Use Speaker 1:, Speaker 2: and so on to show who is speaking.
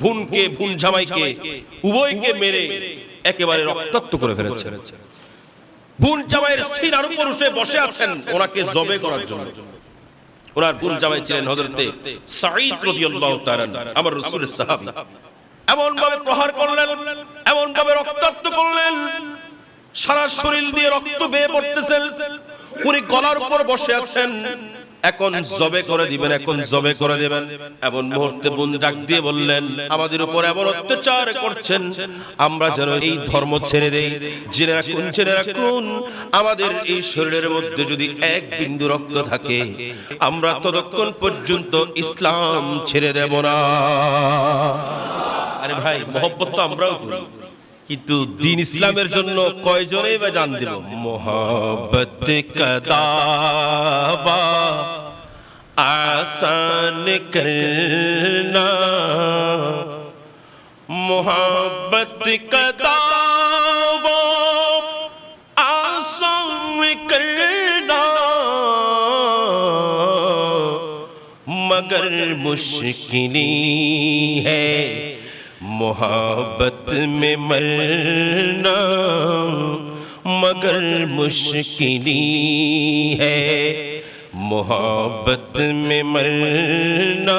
Speaker 1: ভুনকে ভুন জামাইকে উভয়কে মেরে একেবারে রক্তাক্ত করে ফেলেছে ভুন জামাইয়ের সিনার উপর উঠে বসে আছেন ওনাকে জবে করার জন্য। ওনার ভুন জামাই ছিলেন হযরতে সাঈদ রাদিয়াল্লাহু তাআলা আমার রাসূলের সাহাবী। এমন ভাবে প্রহার করলেন এমন ভাবে রক্তাক্ত করলেন। সারা শরীর দিয়ে রক্ত বেয়ে পড়তেছেন। উনি গলার উপর বসে আছেন। এখন জবে করে দিবেন এখন জবে করে দিবেন। এমন মুহূর্তে বোন ডাক দিয়ে বললেন আমাদের উপর এমন অত্যাচার করছেন আমরা যেন এই ধর্ম ছেড়ে দেই। জেনে রাখুন জেনে রাখুন আমাদের এই শরীরের মধ্যে যদি এক বিন্দু রক্ত থাকে আমরা ততক্ষণ পর্যন্ত ইসলাম ছেড়ে দেব না। আরে ভাই মোহব্বত তো আমরাও করি। কিন্তু দিন ইসলামের জন্য কয়জনেই বা জান দিব মোহব্বত কদাবা آسان کرنا، محبت کا دعو آسان کرنا۔ مگر مشکلی ہے محبت میں مرنا۔ مگر مشکلی ہے محبت میں مرنا